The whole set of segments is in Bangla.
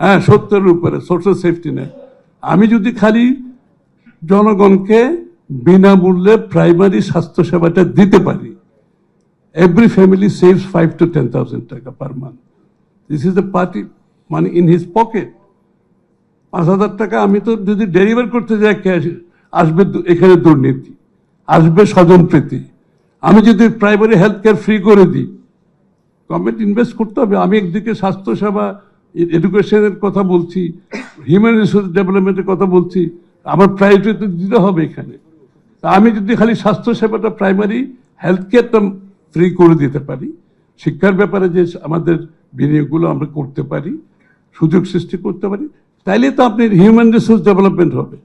হ্যাঁ সত্তরের উপরে সোশ্যাল সেফটি নেট আমি যদি খালি জনগণকে বিনামূল্যে প্রাইমারি স্বাস্থ্য সেবাটা দিতে পারি every family saves five to ten thousand টাকা per month this is the party মানে ইন হিজ পকেট পাঁচ হাজার টাকা আমি তো যদি ডেলিভার করতে যাই ক্যাশ আসবে এখানে দুর্নীতি, আসবে স্বজন প্রীতি। আমি যদি প্রাইমারি হেলথ কেয়ার ফ্রি করে দিই গভর্নমেন্ট ইনভেস্ট করতে হবে। আমি একদিকে স্বাস্থ্যসেবা এডুকেশনের কথা বলছি হিউম্যান রিসোর্স ডেভেলপমেন্টের কথা বলছি, আমার প্রায়োরিটি তো দিতে হবে এখানে। তা আমি যদি খালি স্বাস্থ্য সেবাটা প্রাইমারি হেলথ কেয়ারটা ফ্রি করে দিতে পারি, শিক্ষার ব্যাপারে যে আমাদের বিনিয়োগগুলো আমরা করতে পারি, সুযোগ সৃষ্টি করতে পারি, তাইলে তো আপনি হিউম্যান রিসোর্স ডেভেলপমেন্ট হবে।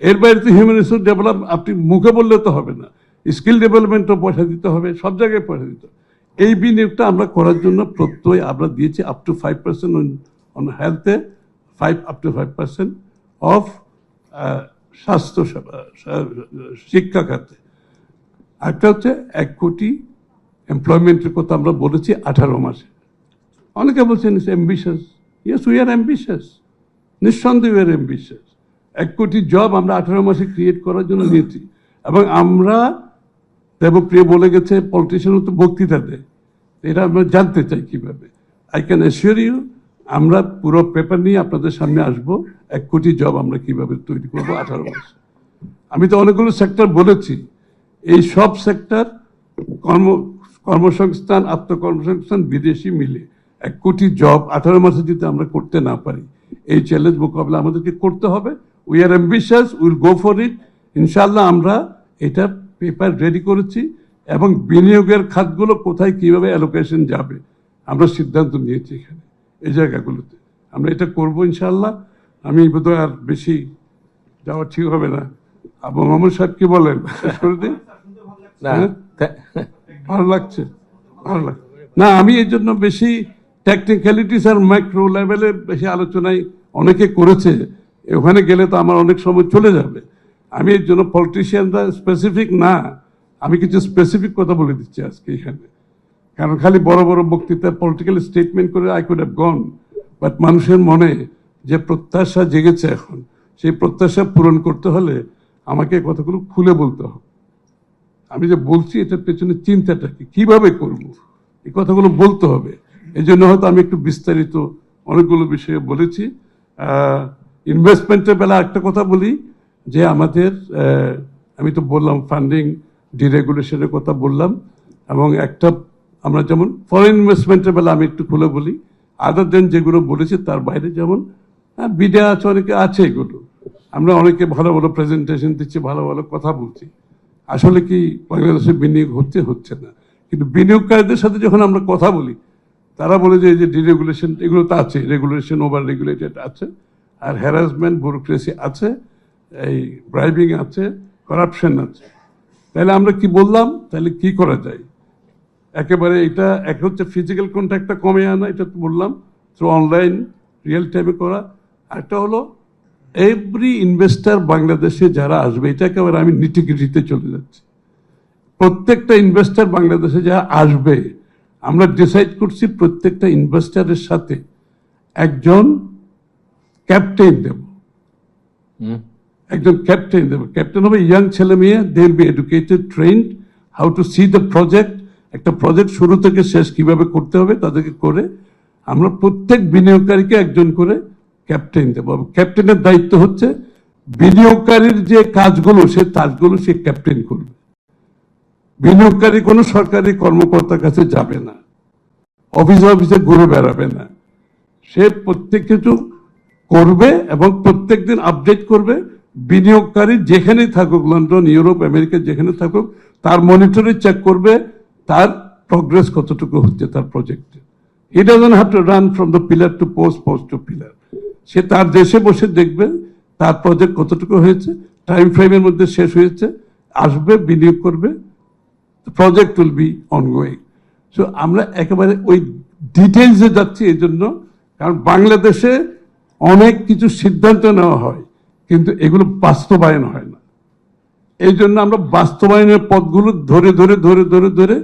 এর বাইরে তো হিউম্যান রিসোর্স ডেভেলপ আপনি মুখে বললে তো হবে না। স্কিল ডেভেলপমেন্টও পয়সা দিতে হবে, সব জায়গায় পয়সা দিতে হবে। এই বিনিয়োগটা আমরা করার জন্য প্রত্যয় আমরা দিয়েছি up to five percent on হেলথে five up to five percent of স্বাস্থ্য সেবা শিক্ষা খাতে। একটা হচ্ছে এক কোটি এমপ্লয়মেন্টের কথা আমরা বলেছি আঠারো মাসে। অনেকে বলছেন is ambitious yes we are ambitious নিঃসন্দেহ আর অ্যাম্বিশাস এক কোটি জব আমরা আঠারো মাসে ক্রিয়েট করার জন্য নিয়েছি এবং আমরা দেবপ্রিয় বলে গেছে পলিটিশিয়ানও তো বক্তৃতা দেয়। এটা আমরা জানতে চাই কীভাবে। আই ক্যান অ্যাসিওর ইউ আমরা পুরো পেপার নিয়ে আপনাদের সামনে আসব। এক কোটি জব আমরা কীভাবে তৈরি করব আঠারো মাসে আমি তো অনেকগুলো সেক্টর বলেছি। এই সব সেক্টর কর্ম, কর্মসংস্থান, আত্মকর্মসংস্থান, বিদেশি মিলে এক কোটি জব আঠারো মাসে যদি আমরা করতে না পারি, এই চ্যালেঞ্জ মোকাবিলা আমাদেরকে করতে হবে। We are ambitious will go for it ইনশাল্লাহ আমরা এটা পেপার রেডি করেছি এবং বিনিয়োগের খাতগুলো কোথায় কীভাবে অ্যালোকেশন যাবে আমরা সিদ্ধান্ত নিয়েছি এখানে এই জায়গাগুলোতে। আমরা এটা করব ইনশাল্লাহ আমি বোধহয় আর বেশি যাওয়া ঠিক হবে না। আবু মামুন সাহেব কি বলেন? হ্যাঁ? ভালো লাগছে ভালো লাগছে। না আমি এই জন্য বেশি টেকনিক্যালিটিস আর মাইক্রো লেভেলে বেশি আলোচনায় অনেকে করেছে। ওখানে গেলে তো আমার অনেক সময় চলে যাবে। আমি এর জন্য পলিটিশিয়ানরা স্পেসিফিক না। আমি কিছু স্পেসিফিক কথা বলে দিচ্ছি আজকে এখানে। কারণ খালি বড় বড় বক্তৃতা পলিটিক্যাল স্টেটমেন্ট করে I could have gone but মানুষের মনে যে প্রত্যাশা জেগেছে এখন, সেই প্রত্যাশা পূরণ করতে হলে আমাকে কথাগুলো খুলে বলতে হবে। আমি যে বলছি, এটার পেছনে চিন্তাটা কি? কীভাবে করব? এই কথাগুলো বলতে হবে। এই জন্য হয়তো আমি একটু বিস্তারিত অনেকগুলো বিষয়ে বলেছি। ইনভেস্টমেন্টের বেলা একটা কথা বলি। যে আমাদের আমি তো বললাম ফান্ডিং ডিরেগুলেশনের কথা বললাম, এবং একটা, আমরা যেমন ফরেন ইনভেস্টমেন্টের বেলা আমি একটু খুলে বলি আদার দেন যেগুলো বলেছি তার বাইরে যেমন বিডিয়া আছে, অনেকে আছে এগুলো। আমরা অনেকে ভালো ভালো প্রেজেন্টেশন দিচ্ছি, ভালো ভালো কথা বলছি। আসলে কি বাংলাদেশে বিনিয়োগ হচ্ছে হচ্ছে না। কিন্তু বিনিয়োগকারীদের সাথে যখন আমরা কথা বলি, তারা বলে যে এই যে ডিরেগুলেশন এগুলো তো আছে রেগুলেশন ওভার রেগুলেটেড আছে, আর হ্যারাসমেন্ট ব্যুরোক্রেসি আছে এই ব্রাইবিং আছে করাপশন আছে। তাহলে আমরা কি বললাম? তাহলে কি করা যায়? একেবারে এটা, এক হচ্ছে ফিজিক্যাল কন্ট্যাক্টটা কমে আনা, এটা তো বললাম থ্রু অনলাইন রিয়েল টাইমে করা। একটা হলো এভরি ইনভেস্টার বাংলাদেশে যারা আসবে, এটা একেবারে আমি নিটিগিটিতে চলে যাচ্ছি। প্রত্যেকটা ইনভেস্টার বাংলাদেশে যারা আসবে, আমরা ডিসাইড করছি প্রত্যেকটা ইনভেস্টারের সাথে একজন ক্যাপ্টেন দেব। একজন ক্যাপ্টেন ক্যাপ্টেন হবে ইয়াং ছেলে মেয়ে they be educated trained how to see the project একটা প্রজেক্ট শুরু থেকে শেষ কীভাবে করতে হবে তাদেরকে করে আমরা প্রত্যেক বিনিয়োগকারীকে একজন করে ক্যাপ্টেন দেবো। ক্যাপ্টেনের দায়িত্ব হচ্ছে বিনিয়োগকারীর যে কাজগুলো, সে কাজগুলো সে ক্যাপ্টেন করবে। বিনিয়োগকারী কোনো সরকারি কর্মকর্তার কাছে যাবে না। অফিসে অফিসে ঘুরে বেড়াবে না। সে প্রত্যেক কিছু করবে এবং প্রত্যেক দিন আপডেট করবে। বিনিয়োগকারী যেখানেই থাকুক, লন্ডন, ইউরোপ, আমেরিকা, যেখানে থাকুক, তার মনিটরে চেক করবে, তার প্রগ্রেস কতটুকু হচ্ছে তার প্রজেক্টে he doesn't have to run from the pillar to post post to pillar সে তার দেশে বসে দেখবে, তার প্রজেক্ট কতটুকু হয়েছে টাইম ফ্রেমের মধ্যে শেষ হয়েছে, আসবে, বিনিয়োগ করবে project will be ongoing so আমরা একেবারে ওই ডিটেলসে যাচ্ছি এই জন্য কারণ বাংলাদেশে অনেক কিছু সিদ্ধান্ত নেওয়া হয়। কিন্তু এগুলো বাস্তবায়ন হয় না। এই জন্য আমরা বাস্তবায়নের পথগুলো ধরে ধরে ধরে ধরে ধরে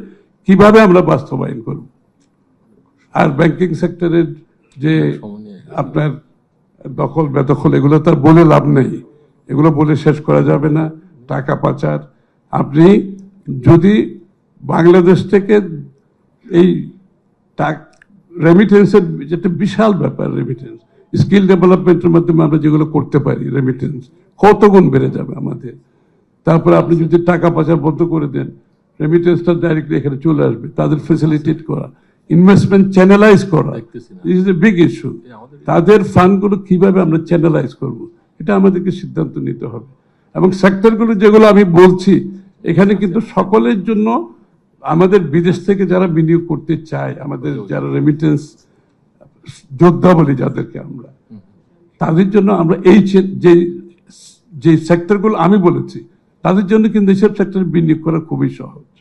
কীভাবে আমরা বাস্তবায়ন করব? আর ব্যাংকিং সেক্টরের যে আপনার দখল, বেদখল, এগুলো তার বলে লাভ নেই। এগুলো বলে শেষ করা যাবে না। টাকা পাচার। আপনি যদি বাংলাদেশ থেকে এই রেমিটেন্সের যেটা বিশাল ব্যাপার রেমিটেন্স স্কিল ডেভেলপমেন্টের মাধ্যমে আমরা যেগুলো করতে পারি রেমিটেন্স কত গুণ বেড়ে যাবে আমাদের? তারপরে আপনি যদি টাকা পাচার বন্ধ করে দেন রেমিটেন্সটা ডাইরেক্টলি এখানে চলে আসবে তাদের ফেসিলিটেট করা ইনভেস্টমেন্ট চ্যানেলাইজ করা। ইজ এ বিগ ইস্যু তাদের ফান্ডগুলো কীভাবে আমরা চ্যানেলাইজ করব? এটা আমাদেরকে সিদ্ধান্ত নিতে হবে। এবং সেক্টরগুলো যেগুলো আমি বলছি এখানে কিন্তু সকলের জন্য আমাদের বিদেশ থেকে যারা বিনিয়োগ করতে চায় আমাদের যারা রেমিটেন্স যোদ্ধা বলি যাদেরকে আমরা। তাদের জন্য আমরা এই যে- যে সেক্টরগুলো আমি বলেছি, তাদের জন্য কিন্তু এইসব সেক্টরে বিনিয়োগ করা খুবই সহজ।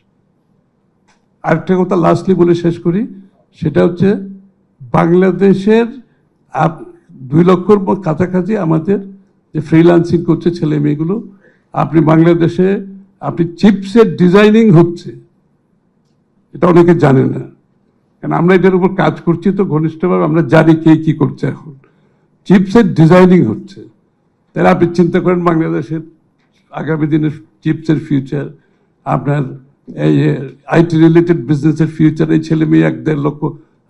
আরেকটা কথা লাস্টলি বলে শেষ করি, সেটা হচ্ছে বাংলাদেশের দুই লক্ষর কাছাকাছি আমাদের যে ফ্রিল্যান্সিং করছে ছেলে মেয়েগুলো, আপনি বাংলাদেশে, আপনি চিপসের ডিজাইনিং হচ্ছে, এটা অনেকে জানে না। কারণ আমরা এটার উপর কাজ করছি তো ঘনিষ্ঠভাবে, আমরা জানি কে কি করছে এখন। চিপসের ডিজাইনিং হচ্ছে। তাহলে আপনি চিন্তা করেন বাংলাদেশের আগামী দিনের চিপসের ফিউচার আপনার এই আইটি রিলেটেড বিজনেসের ফিউচার এই ছেলে মেয়ে এক দেড় লক্ষ।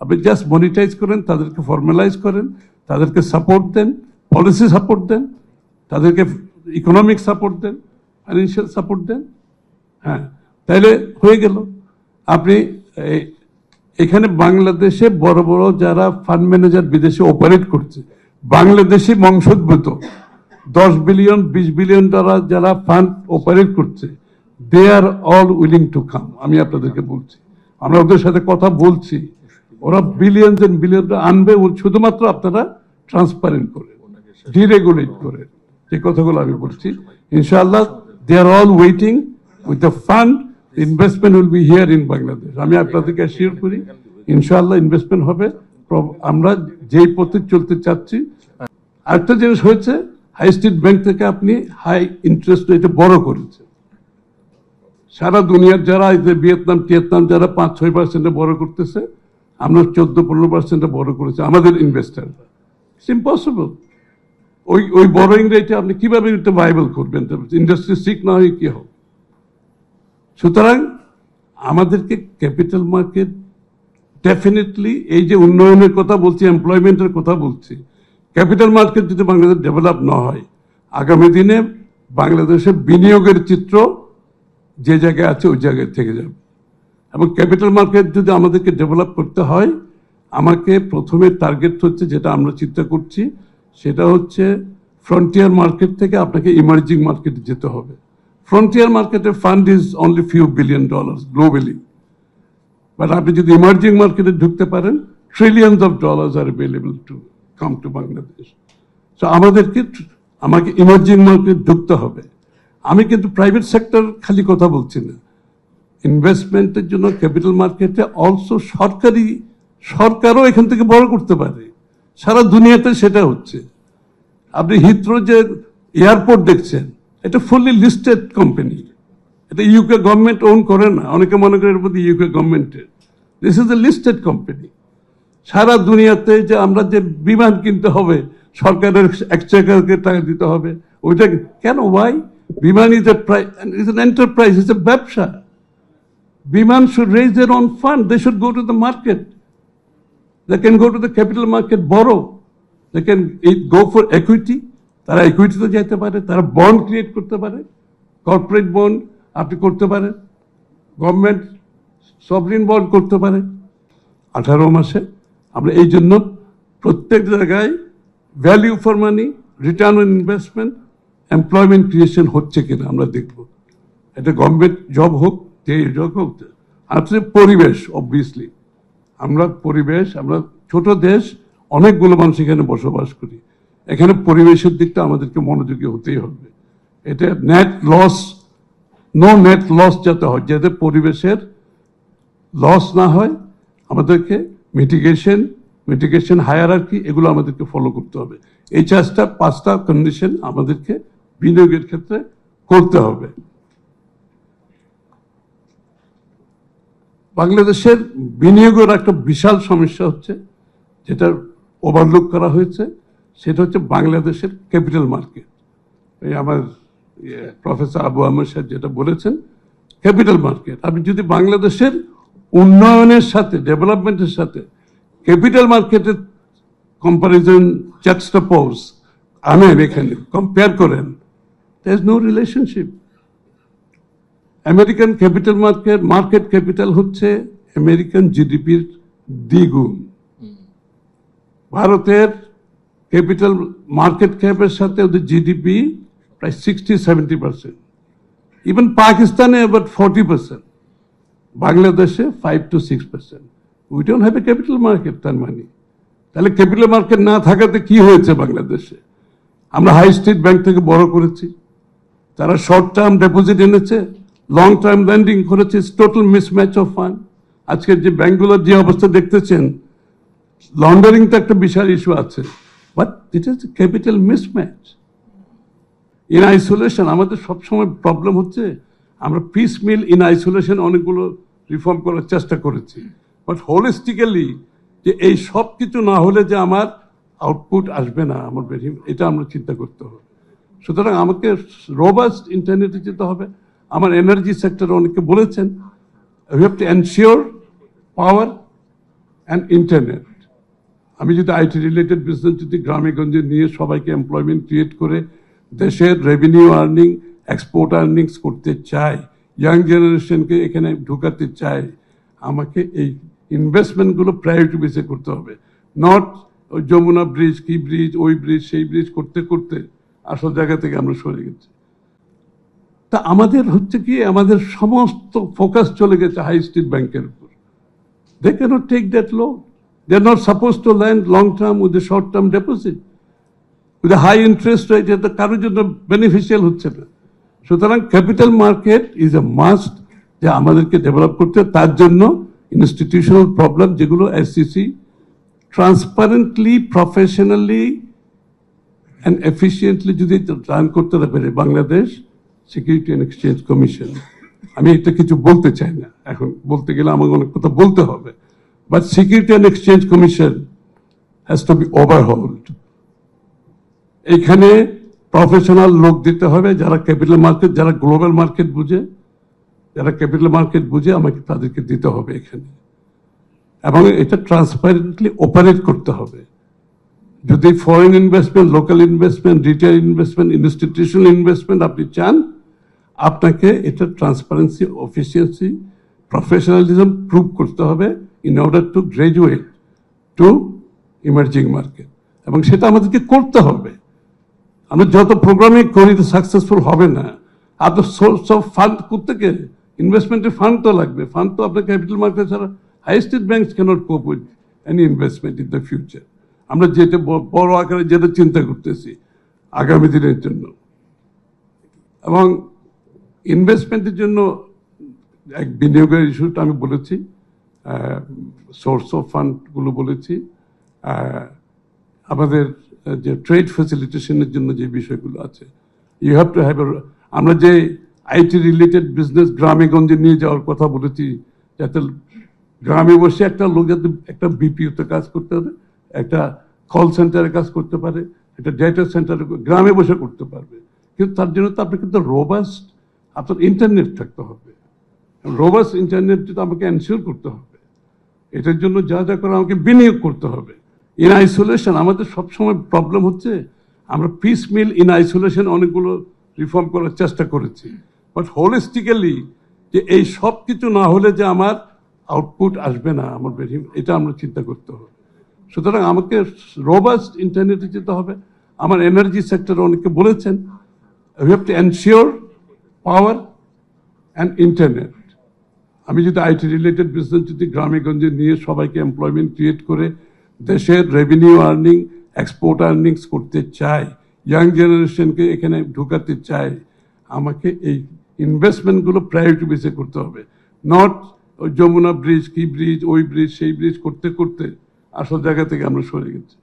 আপনি জাস্ট মনিটাইজ করেন, তাদেরকে ফর্মালাইজ করেন, তাদেরকে সাপোর্ট দেন পলিসি সাপোর্ট দেন, তাদেরকে ইকোনমিক সাপোর্ট দেন ফাইন্যান্সিয়াল সাপোর্ট দেন। হ্যাঁ তাইলে হয়ে গেল। আপনি এখানে বাংলাদেশে বড় বড় যারা ফান্ড ম্যানেজার বিদেশে অপারেট করছে, বাংলাদেশি বংশোদ্ভূত, দশ বিলিয়ন বিশ বিলিয়ন ডলার যারা ফান্ড অপারেট করছে they are all willing to come আমি আপনাদেরকে বলছি। আমরা ওদের সাথে কথা বলছি, ওরা বিলিয়ন এন্ড বিলিয়ন আনবে শুধুমাত্র আপনারা ট্রান্সপারেন্ট করে ডিরেগুলেট করে, যে কথাগুলো আমি বলছি, ইনশাআল্লাহ they are all waiting with the fund investment will be here in Bangladesh আমি আপনাদেরকে অ্যাসিওর করি, ইনশাআল্লাহ ইনভেস্টমেন্ট হবে। আমরা যেই পথে চলতে চাচ্ছি, আরেকটা জিনিস হয়েছে হাই স্ট্রিট ব্যাংক থেকে আপনি হাই ইন্টারেস্ট রেটে বড় করেছে সারা দুনিয়ার যারা ভিয়েতনাম, টিয়েতনাম যারা পাঁচ ছয় পার্সেন্টে বড় করতেছে, আমরা চোদ্দ পনেরো পার্সেন্টে বড় করেছি, আমাদের ইনভেস্টাররা ইটস ইম্পসিবল ওই ওই বড়োইং রেটে আপনি কীভাবে এটা ভাইবল করবেন? ইন্ডাস্ট্রি সিক না হয়ে কি হবে সুতরাং আমাদেরকে ক্যাপিটাল মার্কেট ডেফিনেটলি এই যে উন্নয়নের কথা বলছি এমপ্লয়মেন্টের কথা বলছি, ক্যাপিটাল মার্কেট যদি বাংলাদেশ ডেভেলপ না হয়, আগামী দিনে বাংলাদেশের বিনিয়োগের চিত্র যে জায়গায় আছে ওই জায়গায় থেকে যাবে। এবং ক্যাপিটাল মার্কেট যদি আমাদেরকে ডেভেলপ করতে হয়, আমাকে প্রথমে টার্গেট হচ্ছে যেটা আমরা চিন্তা করছি, সেটা হচ্ছে ফ্রন্টিয়ার মার্কেট থেকে আপনাকে ইমার্জিং মার্কেটে যেতে হবে। ফ্রন্টিয়ার মার্কেটে fund is only few billion dollar globally but আপনি যদি ইমার্জিং মার্কেটে ঢুকতে পারেন trillions of dollars are available to come to Bangladesh so আমাদেরকে, আমাকে ইমার্জিং মার্কেট ঢুকতে হবে। আমি কিন্তু প্রাইভেট সেক্টর খালি কথা বলছি না। ইনভেস্টমেন্টের জন্য ক্যাপিটাল মার্কেটে অলসো সরকারি, সরকারও এখান থেকে বড় করতে পারে। সারা দুনিয়াতে সেটা হচ্ছে। আপনি হিথ্রো যে এয়ারপোর্ট দেখছেন এটা ফুললি লিস্টেড কোম্পানি এটা ইউকে গভর্নমেন্ট ওন করে না। অনেকে মনে করে এর মধ্যে ইউকে গভর্নমেন্টের this is a listed company সারা দুনিয়াতে যে আমরা যে বিমান কিনতে হবে, সরকারের এক্সচেকারকে টাকা দিতে হবে, ওইটা কেন? Why Biman is a is an enterprise is a ব্যবসা। Biman should raise their own fund they should go to the market they can go to the capital market বড় they can go for equity তারা একুইটিতে যেতে পারে, তারা বন্ড ক্রিয়েট করতে পারে কর্পোরেট বন্ড আপনি করতে পারেন গভর্নমেন্ট সবরিন বন্ড করতে পারে। আঠারো মাসে আমরা এই জন্য প্রত্যেক জায়গায় value for money return on investment employment creation হচ্ছে কিনা আমরা দেখব। এটা গভর্নমেন্ট জব হোক, যে জব হোক হচ্ছে পরিবেশ অবভিয়াসলি আমরা পরিবেশ, আমরা ছোট দেশ, অনেকগুলো মানুষ এখানে বসবাস করি। এখানে পরিবেশের দিকটা আমাদেরকে মনোযোগী হতেই হবে। এটা net loss no net loss যাতে হয়, যাতে পরিবেশের লস না হয়, আমাদেরকে মিটিগেশন মিটিগেশন হায়ার আর কি এগুলো আমাদেরকে ফলো করতে হবে। এই চারটা, পাঁচটা কন্ডিশন আমাদেরকে বিনিয়োগের ক্ষেত্রে করতে হবে। বাংলাদেশের বিনিয়োগের একটা বিশাল সমস্যা হচ্ছে, যেটা ওভারলুক করা হয়েছে। সেটা হচ্ছে বাংলাদেশের ক্যাপিটাল মার্কেট। এই আমার প্রফেসর আবু আহমদ সাহেব যেটা বলেছেন ক্যাপিটাল মার্কেট। আপনি যদি বাংলাদেশের উন্নয়নের সাথে ডেভেলপমেন্টের সাথে ক্যাপিটাল মার্কেটের কম্পারিজন চ্যাটস্টাপোজ আনেন এখানে কম্পেয়ার করেন there is no relationship American capital market market capital হচ্ছে আমেরিকান জিডিপির দ্বিগুণ। ভারতের ক্যাপিটাল মার্কেট ক্যাপের সাথে ওদের জিডিপি প্রায় সিক্সটি সেভেন্টি পার্সেন্ট ইভেন পাকিস্তানে অ্যাবাউট ফর্টি পার্সেন্ট বাংলাদেশে five to six percent we don't have a capital market তার মানে তাহলে ক্যাপিটাল মার্কেট না থাকাতে কি হয়েছে বাংলাদেশে আমরা হাই স্ট্রিট ব্যাংক থেকে বড় করেছি। তারা শর্ট টার্ম ডেপোজিট এনেছে লং টার্ম ল্যান্ডিং করেছে টোটাল মিসম্যাচ অফ ফান্ড আজকের যে ব্যাংকগুলোর যে অবস্থা দেখতেছেন লন্ডারিং তো একটা বিশাল ইস্যু আছে। But it is capital mismatch in isolation আমাদের সবসময় প্রবলেম হচ্ছে, আমরা পিস মিল ইন আইসোলেশন অনেকগুলো রিফর্ম করার চেষ্টা করেছি। বাট হোলিস্টিক্যালি যে এই সব কিছু না হলে যে আমার আউটপুট আসবে না, আমার বেশি, এটা আমরা চিন্তা করতে হবে। সুতরাং আমাকে রোবাস্ট ইন্টারনেটে যেতে হবে। আমার এনার্জি সেক্টর অনেকে বলেছেন we have to ensure power and internet আমি যদি আইটি রিলেটেড বিজনেস যদি গ্রামে গঞ্জে নিয়ে সবাইকে এমপ্লয়মেন্ট ক্রিয়েট করে দেশের রেভিনিউ আর্নিং এক্সপোর্ট আর্নিংস করতে চাই ইয়াং জেনারেশনকে এখানে ঢুকাতে চাই, আমাকে এই ইনভেস্টমেন্টগুলো প্রায়োরিটি বেসে করতে হবে। নট ওই যমুনা ব্রিজ কি ব্রিজ ওই ব্রিজ সেই ব্রিজ করতে করতে আসল জায়গা থেকে আমরা সরে গেছি। তা আমাদের হচ্ছে কি, আমাদের সমস্ত ফোকাস চলে গেছে হাই স্ট্রিট ব্যাংকের উপর। They cannot take that loan. They're not supposed to lend long term with a short term deposit. With a high interest rate, এটা কারোর জন্য বেনিফিশিয়াল হচ্ছে না সুতরাং capital market is a must যে আমাদেরকে ডেভেলপ করতে। তার জন্য ইনস্টিটিউশনাল প্রবলেম যেগুলো SEC transparently professionally and efficiently যদি রান করতে পারে Bangladesh security and exchange commission আমি এটা কিছু বলতে চাই না এখন বলতে গেলে আমাকে অনেক কথা বলতে হবে but security and exchange commission has to be overhauled এখানে প্রফেশনাল লোক দিতে হবে, যারা ক্যাপিটাল মার্কেট যারা গ্লোবাল মার্কেট বুঝে, যারা ক্যাপিটাল মার্কেট বুঝে আমাকে তাদেরকে দিতে হবে এখানে। এবং এটা ট্রান্সপারেন্টলি অপারেট করতে হবে। যদি foreign investment local investment retail investment institutional investment আপনি চান, আপনাকে এটা ট্রান্সপারেন্সি অফিসিয়েন্সি প্রফেশনালিজম প্রুভ করতে হবে। In order to graduate to emerging market এবং সেটা আমাদেরকে করতে হবে। আমরা যত প্রোগ্রামে করি, তো সাকসেসফুল হবে না। আপনার সোর্স অফ ফান্ড গেলে ইনভেস্টমেন্টের ফান্ড তো লাগবে। ফান্ড তো আপনার ক্যাপিটাল মার্কেট ছাড়া high street banks cannot cope with any investment in the future আমরা যেটা বড় আকারে যেটা চিন্তা করতেছি আগামী দিনের জন্য। এবং ইনভেস্টমেন্টের জন্য এক বিনিয়োগের ইস্যুটা আমি বলেছি। সোর্স অফ ফান্ডগুলো বলেছি। আমাদের যে ট্রেড ফ্যাসিলিটেশনের জন্য যে বিষয়গুলো আছে। ইউ হ্যাভ টু হ্যাভ আমরা যে আইটি রিলেটেড বিজনেস গ্রামে গঞ্জে নিয়ে যাওয়ার কথা বলেছি, যাতে গ্রামে বসে একটা লোক যাতে একটা বিপিওতে কাজ করতে পারে, একটা কল সেন্টারে কাজ করতে পারে, একটা ডেটা সেন্টারে গ্রামে বসে করতে পারবে। কিন্তু তার জন্য তো আপনাকে কিন্তু রোবাস্ট আপনার ইন্টারনেট থাকতে হবে। রোবাস্ট ইন্টারনেট আমাকে এনশিওর করতে হবে। এটার জন্য যা যা করে আমাকে বিনিয়োগ করতে হবে। ইন আইসোলেশন আমাদের সবসময় প্রবলেম হচ্ছে, আমরা পিস মিল ইন আইসোলেশন অনেকগুলো রিফর্ম করার চেষ্টা করেছি। বাট হোলিস্টিক্যালি যে এই সব কিছু না হলে যে আমার আউটপুট আসবে না, আমার এটা আমরা চিন্তা করতে হবে। সুতরাং আমাকে রোবাস্ট ইন্টারনেটে যেতে হবে। আমার এনার্জি সেক্টর অনেকে বলেছেন we have to ensure power and internet আমি যদি আইটি রিলেটেড বিজনেস যদি গ্রামে গঞ্জে নিয়ে সবাইকে এমপ্লয়মেন্ট ক্রিয়েট করে দেশের রেভিনিউ আর্নিং এক্সপোর্ট আর্নিংস করতে চাই ইয়াং জেনারেশনকে এখানে ঢুকাতে চাই, আমাকে এই ইনভেস্টমেন্টগুলো প্রায়োরিটি বেসে করতে হবে। নট ওই যমুনা ব্রিজ কি ব্রিজ ওই ব্রিজ সেই ব্রিজ করতে করতে আসল জায়গা থেকে আমরা সরে গেছি।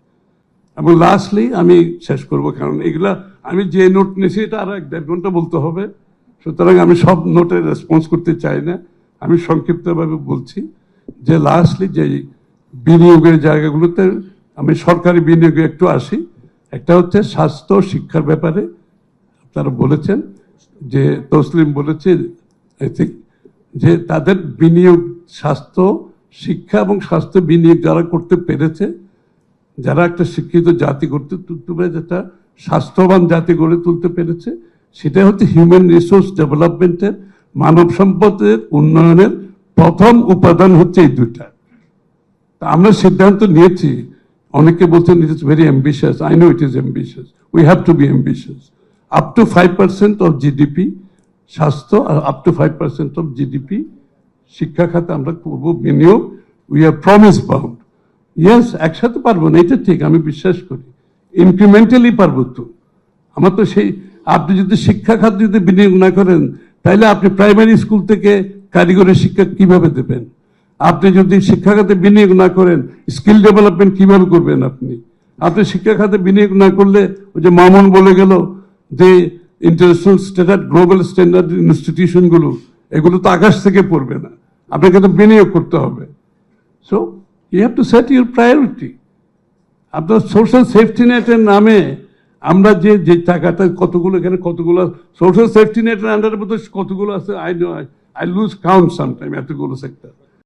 এবং লাস্টলি আমি শেষ করব, কারণ এগুলা আমি যে নোট নিয়েছি এটা আরও এক দেড় ঘণ্টা বলতে হবে, সুতরাং আমি সব নোটে রেসপন্স করতে চাই না। আমি সংক্ষিপ্তভাবে বলছি যে লাস্টলি যে বিনিয়োগের জায়গাগুলোতে আমি সরকারি বিনিয়োগে একটু আসি একটা হচ্ছে স্বাস্থ্য শিক্ষার ব্যাপারে আপনারা বলেছেন যে তসলিম বলেছে I think, যে তাদের বিনিয়োগ স্বাস্থ্য শিক্ষা এবং স্বাস্থ্য বিনিয়োগ যারা করতে পেরেছে যারা একটা শিক্ষিত জাতি করতে তুলতে পেরেছে একটা স্বাস্থ্যবান জাতি গড়ে তুলতে পেরেছে সেটা হচ্ছে হিউম্যান রিসোর্স ডেভেলপমেন্টের মানব সম্পদের উন্নয়নের প্রথম উপাদান হচ্ছে এই দুইটা। তা আমরা সিদ্ধান্ত নিয়েছি। অনেকে বলছেন it is very ambitious I know it is ambitious we have to be ambitious up to five percent of GDP স্বাস্থ্য, আর up to five percent of GDP শিক্ষা খাতে আমরা করব বিনিয়োগ। We are promise bound yes একসাথে পারব না, এটা ঠিক, আমি বিশ্বাস করি। ইনক্রিমেন্টালি পারব তো। আমার তো সেই, আপনি যদি শিক্ষা খাত যদি বিনিয়োগ না করেন তাহলে আপনি প্রাইমারি স্কুল থেকে কারিগরি শিক্ষা কীভাবে দেবেন? আপনি যদি শিক্ষা খাতে বিনিয়োগ না করেন, স্কিল ডেভেলপমেন্ট কীভাবে করবেন আপনি? আপনি শিক্ষা খাতে বিনিয়োগ না করলে ওই যে মামুন বলে গেল যে ইন্টারন্যাশনাল স্ট্যান্ডার্ড, গ্লোবাল স্ট্যান্ডার্ড ইনস্টিটিউশনগুলো, এগুলো তো আকাশ থেকে পড়বে না। আপনাকে তো বিনিয়োগ করতে হবে। So you have to set your priority আপনার সোশ্যাল সেফটি নেটের নামে আমরা যে যে টাকাটা কতগুলো এখানে কতগুলো সোশ্যাল সেফটি নেটের আন্ডারের মধ্যে কতগুলো আছে I know I lose count sometime এতগুলো সেক্টর